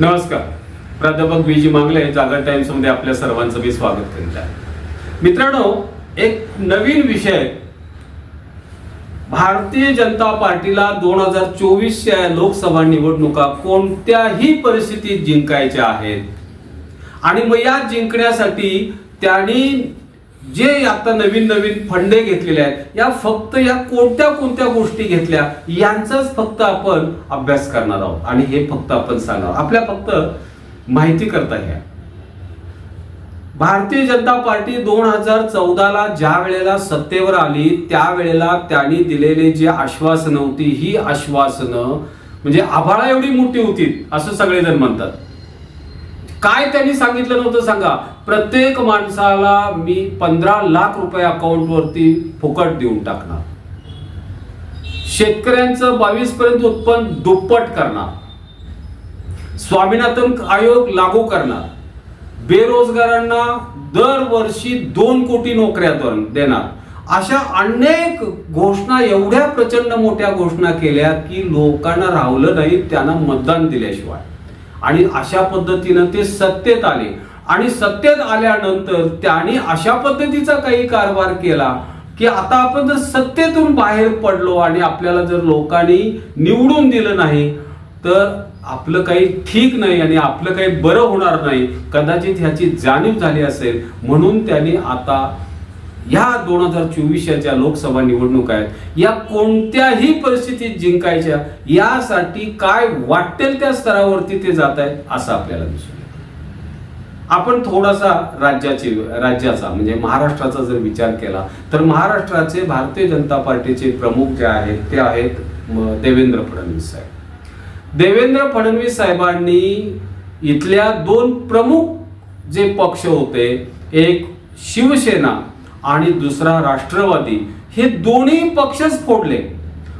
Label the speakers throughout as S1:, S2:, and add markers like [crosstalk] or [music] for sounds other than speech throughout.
S1: नमस्कार. प्राध्यापक विजी मांगले जागर टाइम्समध्ये आपल्या सर्वांचं मी स्वागत करीत आहे. मित्रांनो एक नवीन विषय. भारतीय जनता पार्टीला दोन हजार चोवीसच्या लोकसभा निवडणुका कोणत्याही परिस्थितीत जिंकायच्या आहेत. आणि मग या जिंकण्यासाठी त्यांनी जे आता नवीन नवीन फंडे घेतलेले आहेत या फक्त या कोणत्या कोणत्या गोष्टी घेतल्या यांचाच फक्त आपण अभ्यास करणार आहोत. आणि हे फक्त आपण सांगणार आपल्या फक्त माहिती करता घ्या भारतीय जनता पार्टी दोन हजार चौदाला ज्या वेळेला सत्तेवर आली त्यावेळेला त्यांनी दिलेले जे आश्वासनं होती ही आश्वासनं म्हणजे आभाळा एवढी मोठी होती असं सगळेजण म्हणतात. काय त्यांनी सांगितलं नव्हतं सांगा. प्रत्येक माणसाला मी पंधरा लाख रुपये अकाउंटवरती फुकट देऊन टाकणार. शेतकऱ्यांचं बावीस पर्यंत उत्पन्न दुप्पट करणार. स्वामीनाथन आयोग लागू करणार. बेरोजगारांना दरवर्षी दोन कोटी नोकऱ्या देणार. अशा अनेक घोषणा एवढ्या प्रचंड मोठ्या घोषणा केल्या की लोकांना राहलं नाही त्यांना मतदान दिल्याशिवाय. आणि अशा पद्धतीनं ते सत्तेत आले. आणि सत्तेत आल्यानंतर त्यांनी अशा पद्धतीचा काही कारभार केला की आता आपण जर सत्तेतून बाहेर पडलो आणि आपल्याला जर लोकांनी निवडून दिलं नाही तर आपलं काही ठीक नाही आणि आपलं काही बरं होणार नाही. कदाचित ह्याची जाणीव झाली असेल. म्हणून त्यांनी आता ह्या दोन हजार चोवीसच्या ज्या लोकसभा निवडणूक आहेत. या कोणत्याही परिस्थितीत जिंकायच्या यासाठी काय वाटेल त्या स्तरावरती ते जात आहेत असं आपल्याला दिसून आपण थोडासा राज्याची राज्याचा म्हणजे महाराष्ट्राचा जर विचार केला तर महाराष्ट्राचे भारतीय जनता पार्टीचे प्रमुख जे आहेत ते आहेत देवेंद्र फडणवीस साहेब. देवेंद्र फडणवीस साहेबांनी इथल्या दोन प्रमुख जे पक्ष होते एक शिवसेना आणि दुसरा राष्ट्रवादी हे दोन्ही पक्षच फोडले.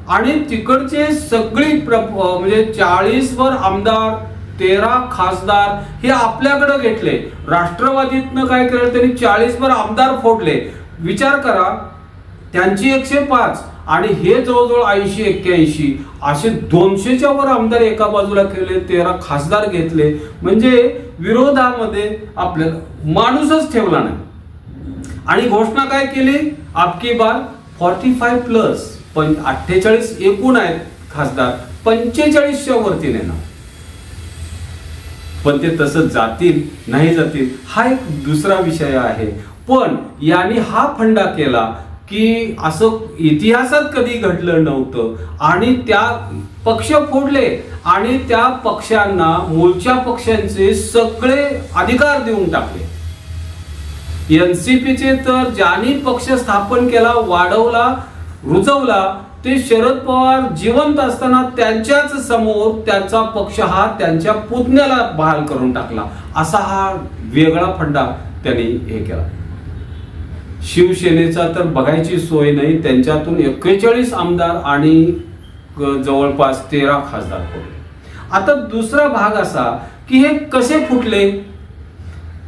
S1: आणि तिकडचे सगळी प्र म्हणजे चाळीस वर आमदार तेरा खासदार हे आपल्याकडे घेतले. राष्ट्रवादीतनं काय केलं त्यांनी? चाळीस वर आमदार फोडले. विचार करा त्यांची एकशे पाच आणि हे जवळजवळ ऐंशी एक्क्याऐंशी असे दोनशेच्या वर आमदार एका बाजूला केले तेरा खासदार घेतले. म्हणजे विरोधामध्ये आपल्याला माणूसच ठेवला नाही. आणि घोषणा काय केली? आपकी बार फॉर्टी फाय प्लस पण अठ्ठेचाळीस एकूण आहेत खासदार. पंचेचाळीसच्या वरती नेणार. पण ते तसं जातील नाही जातील हा एक दुसरा विषय आहे. पण यांनी हा फंडा केला की असं इतिहासात कधी घडलं नव्हतं. आणि त्या पक्ष फोडले आणि त्या पक्षांना मूळच्या पक्षांचे सगळे अधिकार देऊन टाकले. एनसीपीचे तर ज्यांनी पक्ष स्थापन केला वाढवला रुजवला ते शरद पवार जिवंत असताना त्यांच्याच समोर त्यांचा पक्ष हा त्यांच्या पुतण्याला बहाल करून टाकला. असा हा वेगळा फंडा त्यांनी हे केला. शिवसेनेचा तर बघायची सोय नाही त्यांच्यातून एक्केचाळीस आमदार आणि जवळपास तेरा खासदार फुटले आता दुसरा भाग असा की हे कसे फुटले?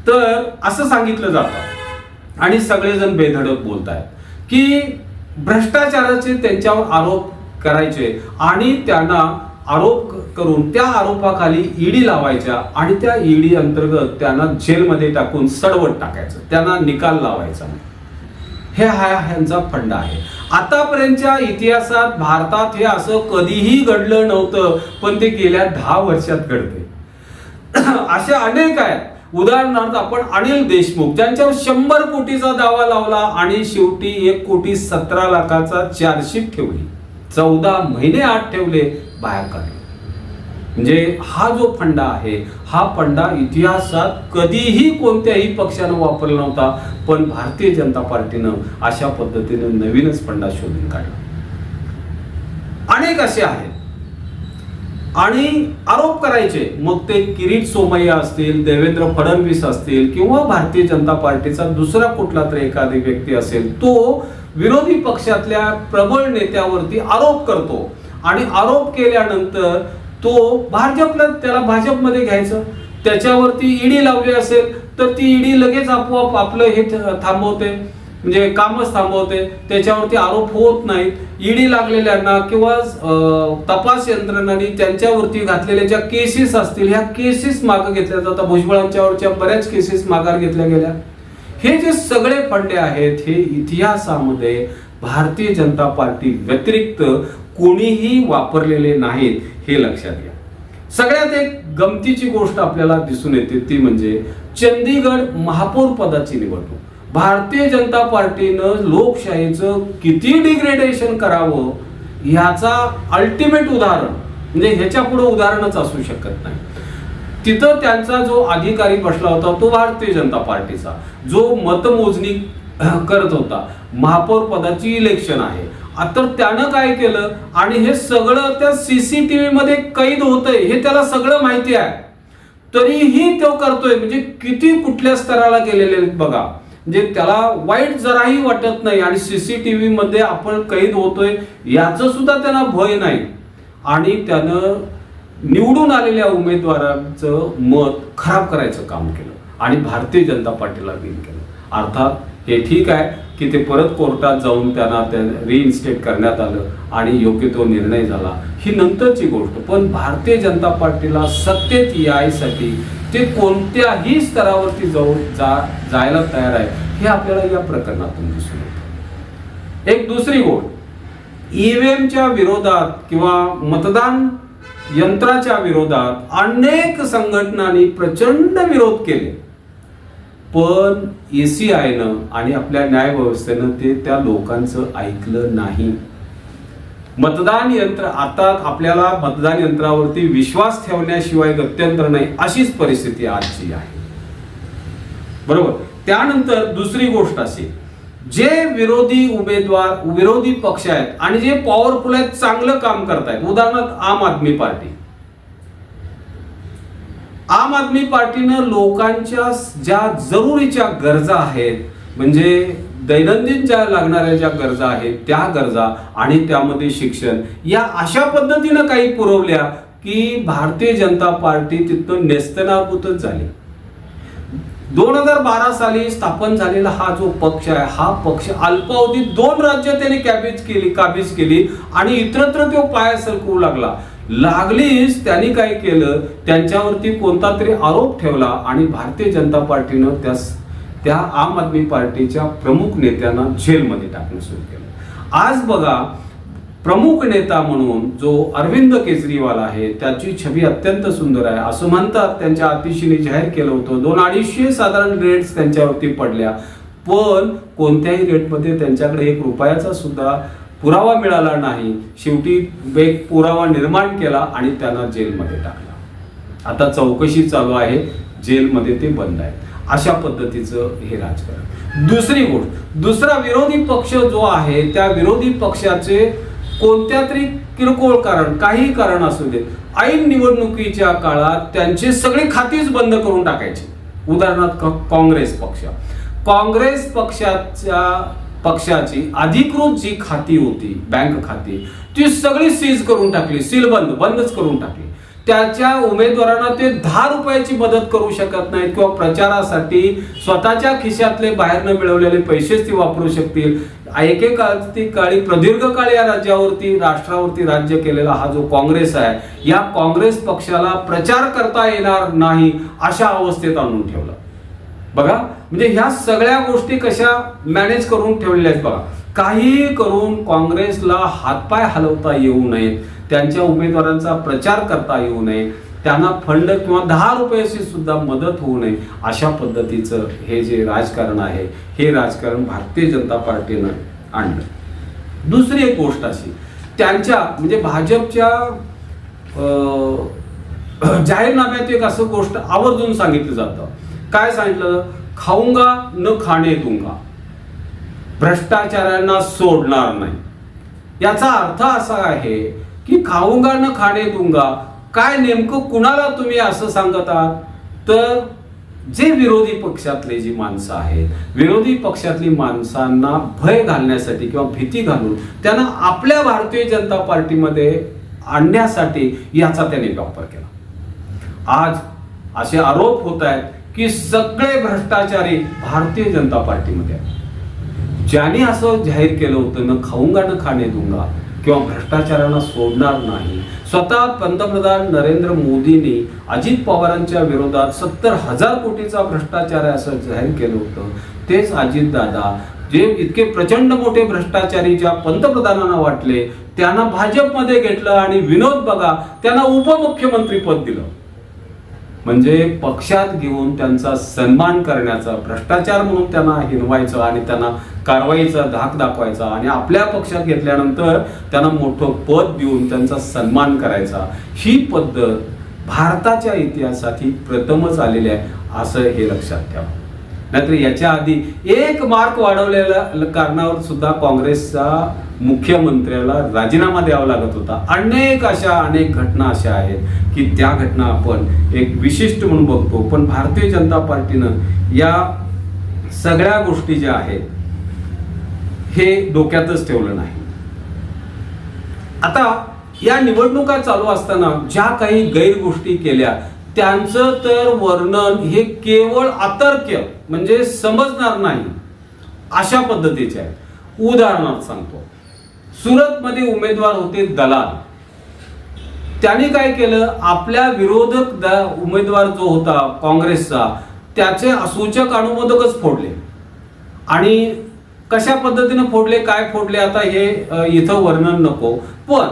S1: तर असं सांगितलं जातं. आणि सगळेजण बेधडक बोलत आहेत की भ्रष्टाचाराचे त्यांच्यावर आरोप करायचे आणि त्यांना आरोप करून त्या आरोपाखाली ईडी लावायच्या आणि त्या ईडी अंतर्गत त्यांना जेलमध्ये टाकून सडवट टाकायचं. त्यांना निकाल लावायचा. हे हा ह्यांचा फंड आहे. आतापर्यंतच्या इतिहासात भारतात हे असं कधीही घडलं नव्हतं पण ते गेल्या दहा वर्षात घडते. [clears throat] असे अनेक आहेत. उदाहरणार्थ आपण अनिल देशमुख ज्यांच्यावर शंभर कोटीचा दावा लावला आणि शेवटी एक कोटी सतरा लाखाचा चार्जशीट ठेवली. चौदा महिने आत ठेवले बाहेर काढले. म्हणजे हा जो फंडा आहे हा फंडा इतिहासात कधीही कोणत्याही पक्षानं वापरला नव्हता पण भारतीय जनता पार्टीनं अशा पद्धतीनं नवीनच फंडा शोधून काढला. अनेक असे आहेत. आणि आरोप करायचे. मग ते किरीट सोमय्या असतील देवेंद्र फडणवीस असतील किंवा भारतीय जनता पार्टीचा दुसरा कुठला तरी एखादी व्यक्ती असेल तो विरोधी पक्षातल्या प्रबळ नेत्यावरती आरोप करतो. आणि आरोप केल्यानंतर तो भाजपला त्याला भाजपमध्ये घ्यायचं. त्याच्यावरती ईडी लावली असेल तर ती ईडी लगेच आपोआप आपलं हे थांबवते. म्हणजे कामच थांबवते. त्याच्यावरती आरोप होत नाहीत. ईडी लागलेल्यांना किंवा अं, तपास यंत्रणांनी त्यांच्यावरती घातलेल्या ज्या केसेस असतील ह्या केसेस मागं घेतल्या जातात. भुजबळांच्यावरच्या बऱ्याच केसेस माघार घेतल्या गेल्या. हे जे सगळे फंडे आहेत हे इतिहासामध्ये भारतीय जनता पार्टी व्यतिरिक्त कोणीही वापरलेले नाहीत हे लक्षात घ्या. सगळ्यात एक गमतीची गोष्ट आपल्याला दिसून येते ती म्हणजे चंदीगड महापौर पदाची निवडणूक. भारतीय जनता पार्टीनं लोकशाहीचं किती डिग्रेडेशन करावं ह्याचा अल्टिमेट उदाहरण म्हणजे ह्याच्या पुढे उदाहरणच असू शकत नाही. तिथं त्यांचा जो अधिकारी बसला होता तो भारतीय जनता पार्टीचा. जो मतमोजणी करत होता. महापौर पदाची इलेक्शन आहे. आता त्यानं काय केलं? आणि हे सगळं त्या सीसीटीव्ही मध्ये कैद होतंय हे त्याला सगळं माहिती आहे. तरीही तो करतोय. म्हणजे किती कुठल्या स्तराला गेलेले आहेत बघा. म्हणजे त्याला वाईट जराही वाटत नाही आणि सीसीटीव्ही मध्ये आपण कैद होतोय याचं सुद्धा त्यांना भय नाही. आणि त्यानं निवडून आलेल्या उमेदवारांचं मत खराब करायचं काम केलं. आणि भारतीय जनता पार्टीला विन केलं. अर्थात हे ठीक आहे की ते परत कोर्टात जाऊन त्यांना रिइन्स्टेट करण्यात आलं आणि योग्य तो निर्णय झाला. ही नंतरची गोष्ट. पण भारतीय जनता पार्टीला सत्तेत यायसाठी ते कोणत्याही स्तरावरती जाऊन जा जायला तयार आहे हे आपल्याला या प्रकरणातून दिसून येतं. एक दुसरी गोष्ट ईव्हीएमच्या विरोधात किंवा मतदान यंत्राच्या विरोधात अनेक संघटनांनी प्रचंड विरोध केले. पण एसीआयनं आणि आपल्या न्याय व्यवस्थेनं ते त्या लोकांचं ऐकलं नाही. मतदान यंत्र आता आपल्याला मतदान यंत्रावरती विश्वास ठेवण्याशिवाय गत्यंतर नाही अशीच परिस्थिती आजची आहे. बरोबर? त्यानंतर दुसरी गोष्ट अशी जे विरोधी उमेदवार विरोधी पक्ष आहेत आणि जे पॉवरफुल आहेत चांगलं काम करतायत. उदाहरणार्थ आम आदमी पार्टी. आम आदमी पार्टीनं लोकांच्या ज्या जरुरीच्या गरजा आहेत म्हणजे दैनंदिन ज्या लागणाऱ्या ज्या गरजा आहेत त्या गरजा आणि त्यामध्ये शिक्षण या अशा पद्धतीनं काही पुरवल्या की भारतीय जनता पार्टी तिथं नेस्तनाभूतच झाली. दोन हजार बारा साली स्थापन झालेला हा जो पक्ष आहे हा पक्ष अल्पावधीत दोन राज्य त्याने कॅबेज केली काबीज केली आणि इतरत्र तो पाया सरकवू लागला. लागलीच त्यांनी काय केलं त्यांच्यावरती कोणता तरी आरोप ठेवला आणि भारतीय जनता पार्टीनं त्या त्या आम आदमी पार्टीच्या प्रमुख नेत्यांना जेलमध्ये टाकणं सुरू केलं. आज बघा प्रमुख नेता म्हणून जो अरविंद केजरीवाल आहे त्याची छबी अत्यंत सुंदर आहे. असं म्हणतात त्यांच्या अतिशीने जाहीर केलं होतं. दोन अडीचशे साधारण रेट्स त्यांच्यावरती पडल्या. पण कोणत्याही रेटमध्ये त्यांच्याकडे एक रुपयाचा सुद्धा पुरावा मिळाला नाही. शेवटी एक पुरावा निर्माण केला आणि त्यांना जेलमध्ये टाकला. आता चौकशी चालू आहे. जेलमध्ये ते बंद आहेत. अशा पद्धतीचं हे राजकारण. दुसरी गोष्ट दुसरा विरोधी पक्ष जो आहे त्या विरोधी पक्षाचे कोणत्या तरी किरकोळ कारण काही कारण असू देत. ऐन निवडणुकीच्या काळात त्यांचे सगळे खातीच बंद करून टाकायचे. उदाहरणार्थ काँग्रेस पक्ष. काँग्रेस पक्षाच्या पक्षाची अधिकृत जी खाती होती बँक खाती ती सगळी सीज करून टाकली सील बंद बंदच करून टाकली. त्याच्या उमेदवारांना ते दहा रुपयाची मदत करू शकत नाहीत किंवा प्रचारासाठी स्वतःच्या खिशातले बाहेरनं मिळवलेले पैसेच ते वापरू शकतील. एकेकाळी काळी प्रदीर्घ काळ या राज्यावरती राष्ट्रावरती राज्य केलेला हा जो काँग्रेस आहे या काँग्रेस पक्षाला प्रचार करता येणार नाही अशा अवस्थेत आणून ठेवलं. बघा म्हणजे ह्या सगळ्या गोष्टी कशा मॅनेज करून ठेवलेल्या आहेत बघा. काही करून काँग्रेसला हातपाय हलवता येऊ नयेत. त्यांच्या उमेदवारांचा प्रचार करता येऊ नये त्यांना फंड किंवा दहा रुपयाची सुद्धा मदत होऊ नये अशा पद्धतीचं हे जे राजकारण आहे हे राजकारण भारतीय जनता पार्टीनं आणलं. दुसरी एक गोष्ट अशी त्यांच्या म्हणजे भाजपच्या जाहीरनाम्यात एक असं गोष्ट आवर्जून सांगितलं जातं. काय सांगितलं? खाऊंगा न खाणे दुंगा. भ्रष्टाचारांना सोडणार नाही. याचा अर्थ असा आहे की खाऊंगा न खाणे दूंगा. काय नेमकं कुणाला तुम्ही असं सांगत? आहात तर जे विरोधी पक्षातले जी माणसं आहेत विरोधी पक्षातली माणसांना भय घालण्यासाठी किंवा भीती घालून त्यांना आपल्या भारतीय जनता पार्टीमध्ये आणण्यासाठी याचा त्यांनी वापर केला. आज असे आरोप होत आहेत की सगळे भ्रष्टाचारी भारतीय जनता पार्टीमध्ये आहेत. ज्याने असं जाहीर केलं होतं न खाऊंगा न खाणे दुंगा किंवा भ्रष्टाचारांना सोडणार नाही. स्वतः पंतप्रधान नरेंद्र मोदींनी अजित पवारांच्या विरोधात सत्तर हजार कोटीचा भ्रष्टाचार आहे असं जाहीर केलं होतं. तेच अजित दादा जे इतके प्रचंड मोठे भ्रष्टाचारी ज्या पंतप्रधानांना वाटले त्यांना भाजपमध्ये घेतलं आणि विनोद बघा त्यांना उपमुख्यमंत्री पद दिलं. म्हणजे पक्षात घेऊन त्यांचा सन्मान करण्याचा भ्रष्टाचार म्हणून त्यांना हिनवायचं आणि त्यांना कारवाईचा धाक दाखवायचा आणि आपल्या पक्षात घेतल्यानंतर त्यांना मोठं पद देऊन त्यांचा सन्मान करायचा. ही पद्धत भारताच्या इतिहासात ही प्रथमच आलेली आहे असं हे लक्षात ठेवा. नाहीतर याच्या आधी एक मार्क वाढवलेल्या कारणावर सुद्धा काँग्रेसचा मुख्यमंत्र्याला राजीनामा द्यावा लागत होता. अनेक अशा अनेक घटना अशा आहेत की त्या घटना आपण एक विशिष्ट म्हणून बघतो. पण भारतीय जनता पार्टीनं या सगळ्या गोष्टी ज्या आहेत हे डोक्यातच ठेवलं नाही. आता या निवडणुका चालू असताना ज्या काही गैर गोष्टी केल्या त्यांचं तर वर्णन हे केवळ अतर्क्य म्हणजे समजणार नाही. अशा पद्धतीचे आहे. उदाहरणार्थ सांगतो. सुरतमध्ये उमेदवार होते दलाल. त्यांनी काय केलं? आपल्या विरोधक द- उमेदवार जो होता काँग्रेसचा त्याचे असूचक अनुमोदकच फोडले. आणि कशा पद्धतीने फोडले काय फोडले आता हे इथं वर्णन नको. पण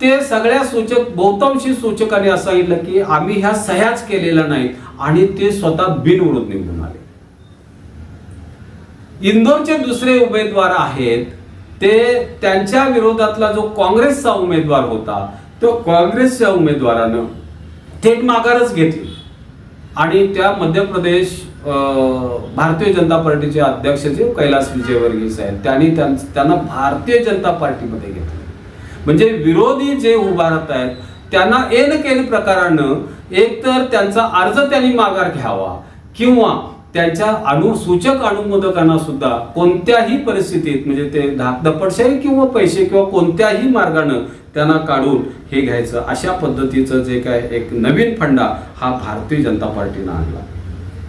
S1: ते सगळ्या सूचक बहुतांशी सूचकांनी असं सांगितलं की आम्ही ह्या सह्याच केलेल्या नाहीत आणि ते स्वतः बिनविरोध निघून आले. इंदोरचे दुसरे उमेदवार आहेत ते त्यांच्या विरोधातला जो काँग्रेसचा उमेदवार होता तो काँग्रेसच्या उमेदवारानं थेट माघारच घेतली. आणि त्या मध्य प्रदेश भारतीय जनता पार्टीचे अध्यक्ष जे कैलास विजयवर्गीय आहेत त्यांनी त्यां- त्यांना भारतीय जनता पार्टीमध्ये घेतले. म्हणजे विरोधी जे उभारत आहेत त्यांना एन केन प्रकारानं एकतर त्यांचा अर्ज त्यांनी माघार घ्यावा किंवा त्यांच्या अनुसूचक अनुमोदकांना सुद्धा कोणत्याही परिस्थितीत म्हणजे ते धाकधपटशाही किंवा पैसे किंवा कोणत्याही मार्गानं त्यांना काढून हे घ्यायचं अशा पद्धतीचं जे काय एक नवीन फंडा हा भारतीय जनता पार्टीनं आणला.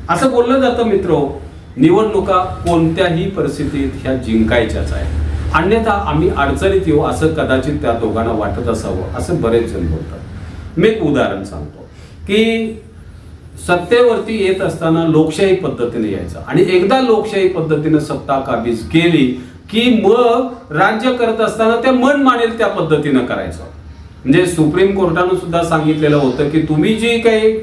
S1: असं बोललं जातं मित्र निवडणुका कोणत्याही परिस्थितीत ह्या जिंकायच्याच आहे अन्यथा आम्ही अडचणीत येऊ असं कदाचित त्या दोघांना वाटत असावं असं बरेच जण बोलतात. मी एक उदाहरण सांगतो की सत्तेवरती येत असताना लोकशाही पद्धतीने यायचं आणि एकदा लोकशाही पद्धतीने सत्ता काबीज केली की मग राज्य करत असताना ते मन मानेल त्या पद्धतीनं करायचं. म्हणजे सुप्रीम कोर्टानं सुद्धा सांगितलेलं होतं की तुम्ही जी काही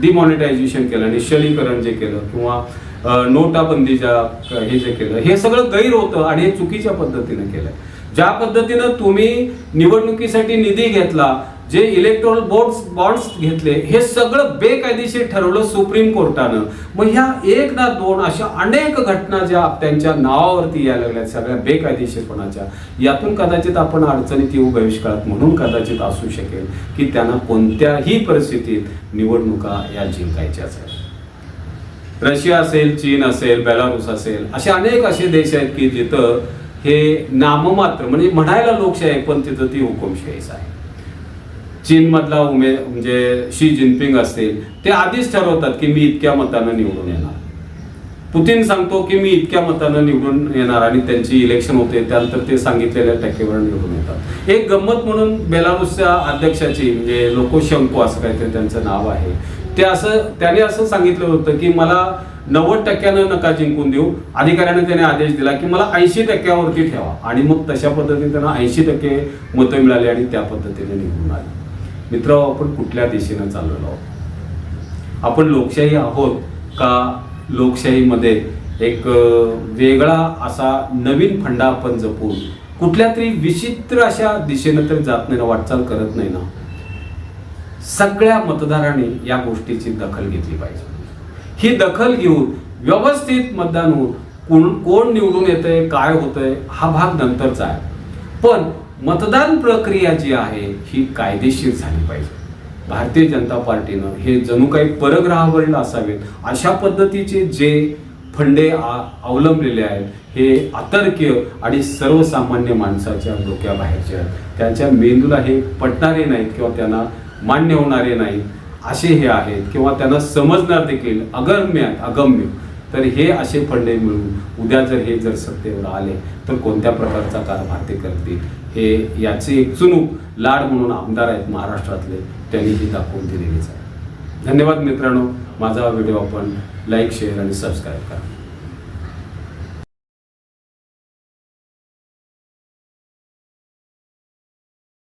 S1: डिमॉनिटायझेशन केलं निश्चलीकरण जे केलं किंवा नोटाबंदीच्या नोटाबंदी ज्या हे जे केलं हे सगळं गैर होतं आणि हे चुकीच्या पद्धतीनं केलं ज्या पद्धतीनं तुम्ही निवडणुकीसाठी निधी घेतला जे इलेक्ट्रॉल बोर्ड्स बॉन्ड्स घेतले हे सगळं बेकायदेशीर ठरवलं सुप्रीम कोर्टानं. मग ह्या एक ना दोन अशा अनेक घटना ज्या त्यांच्या नावावरती यायला लागल्या सगळ्या बेकायदेशीरपणाच्या. यातून कदाचित आपण अडचणीत येऊ भविष्यकाळात म्हणून कदाचित असू शकेल की त्यांना कोणत्याही परिस्थितीत निवडणुका या जिंकायच्याच आहेत. रशिया असेल चीन असेल बेलारूस असेल असे अनेक असे देश आहेत की जिथं हे नाममात्र म्हणजे म्हणायला लोकशाही पण तिथं ती हुकुमशाहीच आहे. चीनमधला उमे म्हणजे शी जिनपिंग असतील ते आधीच ठरवतात की मी इतक्या मतानं निवडून येणार. पुतीन सांगतो की मी इतक्या मतानं निवडून येणार आणि त्यांची इलेक्शन होते त्यानंतर ते सांगितलेल्या टक्केवर निवडून येतात. एक गंमत म्हणून बेलारूसच्या अध्यक्षाची म्हणजे लोकोशंको असं काहीतरी त्यांचं नाव आहे ते असं त्याने असं सांगितलं होतं की मला नव्वद टक्क्यानं नका जिंकून देऊ. अधिकाऱ्याने त्याने आदेश दिला की मला ऐंशी टक्क्यावरती ठेवा. आणि मग तशा पद्धतीने त्यांना ऐंशी टक्के मतं मिळाली आणि त्या पद्धतीने निवडून आले. मित्र आपण कुठल्या दिशेनं चाललेलो आहोत? आपण लोकशाही आहोत का लोकशाहीमध्ये एक वेगळा असा नवीन फंडा आपण जपून कुठल्या तरी विचित्र अशा दिशेनं तर जात नाही ना वाटचाल करत नाही ना सगळ्या मतदारांनी या गोष्टीची दखल घेतली पाहिजे. ही दखल घेऊन व्यवस्थित मतदान होऊन कोण कोण निवडून येतंय काय होतंय हा भाग नंतरचा आहे. पण मतदान प्रक्रिया जी आहे ही कायदेशीर झाली पाहिजे. भारतीय जनता पार्टीनं हे जणू काही परग्रहावरील असावेत अशा पद्धतीचे जे फंडे आ- अवलंबलेले आहेत हे अतर्क्य आणि सर्वसामान्य माणसाच्या डोक्याबाहेरचे आहेत. त्यांच्या मेंदूला हे पटणारे नाहीत किंवा त्यांना मान्य होणारे नाहीत असे हे आहेत किंवा त्यांना समजणार देखील अगम्य आहेत अगम्य. तर हे असे फंडे मिळून उद्या जर हे जर सत्तेवर आले तर कोणत्या प्रकारचा कारभार ते करतील? हे याचे एक चुनूक लाड म्हणून आमदार आहेत महाराष्ट्रातले त्यांनी ही दाखवून दिलेलीच आहे. धन्यवाद मित्रांनो. माझा व्हिडिओ आपण लाईक शेअर आणि सबस्क्राईब करा.